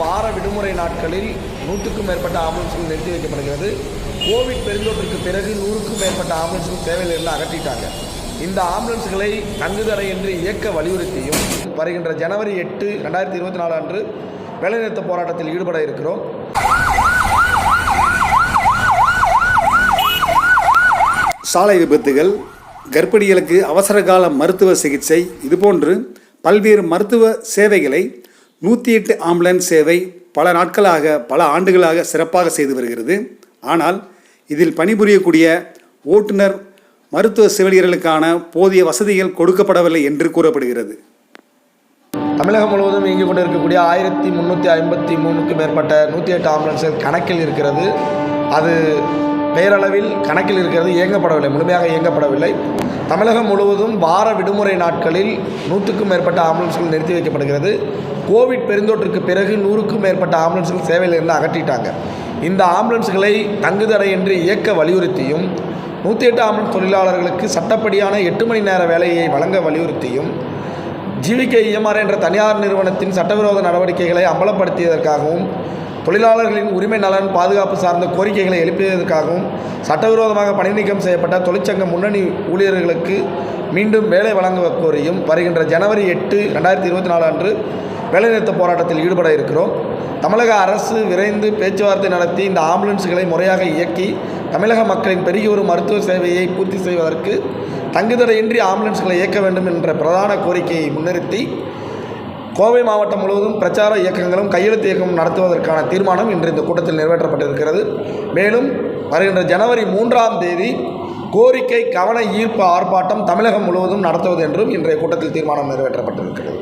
வார விடுமுறை நாட்களில் நூற்றுக்கும் மேற்பட்ட ஆம்புலன்ஸ்கள் நிறுத்தி வைக்கப்படுகிறது. கோவிட் பெருந்தொற்றுக்கு பிறகு நூறுக்கும் மேற்பட்ட ஆம்புலன்ஸ்கள் சேவையிலிருந்து அகற்றிட்டாங்க. இந்த ஆம்புலன்ஸ்களை தங்குதடையின்றி இயக்க வலியுறுத்தியும் வருகின்ற ஜனவரி எட்டு ரெண்டாயிரத்தி இருபத்தி நாலு அன்று வேலைநிறுத்த போராட்டத்தில் ஈடுபட இருக்கிறோம். சாலை விபத்துகள் கர்ப்பிணிகளுக்கு அவசரகால மருத்துவ சிகிச்சை இதுபோன்று பல்வேறு மருத்துவ சேவைகளை நூற்றி எட்டு ஆம்புலன்ஸ் சேவை பல நாட்களாக பல ஆண்டுகளாக சிறப்பாக செய்து வருகிறது. ஆனால் இதில் பணிபுரியக்கூடிய ஓட்டுநர் மருத்துவ செவிலியர்களுக்கான போதிய வசதிகள் கொடுக்கப்படவில்லை என்று கூறப்படுகிறது. தமிழகம் முழுவதும் இயங்கிக் கொண்டிருக்கக்கூடிய ஆயிரத்தி முந்நூற்றி ஐம்பத்தி மூணுக்கு மேற்பட்ட நூற்றி எட்டு ஆம்புலன்ஸ்கள் கணக்கில் இருக்கிறது. அது பெயரளவில் கணக்கில் இருக்கிறது இயங்கப்படவில்லை முழுமையாக இயங்கப்படவில்லை. தமிழகம் முழுவதும் வார விடுமுறை நாட்களில் நூற்றுக்கும் மேற்பட்ட ஆம்புலன்ஸ்கள் நிறுத்தி வைக்கப்படுகிறது. கோவிட் பெருந்தொற்றுக்கு பிறகு நூறுக்கும் மேற்பட்ட ஆம்புலன்ஸ்கள் சேவையில் இருந்து அகற்றிட்டாங்க. இந்த ஆம்புலன்ஸ்களை தங்குதடையின்றி இயக்க வலியுறுத்தியும் நூற்றி எட்டு ஆம்புலன்ஸ் தொழிலாளர்களுக்கு சட்டப்படியான எட்டு மணி நேர வேலையை வழங்க வலியுறுத்தியும் ஜிவிகே இஎம்ஆர் என்ற தனியார் நிறுவனத்தின் சட்டவிரோத நடவடிக்கைகளை அம்பலப்படுத்தியதற்காகவும் தொழிலாளர்களின் உரிமை நலன் பாதுகாப்பு சார்ந்த கோரிக்கைகளை எழுப்பியதற்காகவும் சட்டவிரோதமாக பணி நீக்கம் செய்யப்பட்ட தொழிற்சங்க முன்னணி ஊழியர்களுக்கு மீண்டும் வேலை வழங்க கோரியும் வருகின்ற ஜனவரி எட்டு ரெண்டாயிரத்தி இருபத்தி நாலு அன்று வேலைநிறுத்த போராட்டத்தில் ஈடுபட இருக்கிறோம். தமிழக அரசு விரைந்து பேச்சுவார்த்தை நடத்தி இந்த ஆம்புலன்ஸ்களை முறையாக இயக்கி தமிழக மக்களின் பெருகி வரும் மருத்துவ சேவையை பூர்த்தி செய்வதற்கு தங்குதடையின்றி ஆம்புலன்ஸ்களை இயக்க வேண்டும் என்ற பிரதான கோரிக்கையை முன்னிறுத்தி கோவை மாவட்டம் முழுவதும் பிரச்சார இயக்கங்களும் கையெழுத்து இயக்கமும் நடத்துவதற்கான தீர்மானம் இன்று இந்த கூட்டத்தில் நிறைவேற்றப்பட்டிருக்கிறது. மேலும் வருகின்ற ஜனவரி மூன்றாம் தேதி கோரிக்கை கவன ஈர்ப்பு ஆர்ப்பாட்டம் தமிழகம் முழுவதும் நடத்துவது என்றும் இன்றைய கூட்டத்தில் தீர்மானம் நிறைவேற்றப்பட்டிருக்கிறது.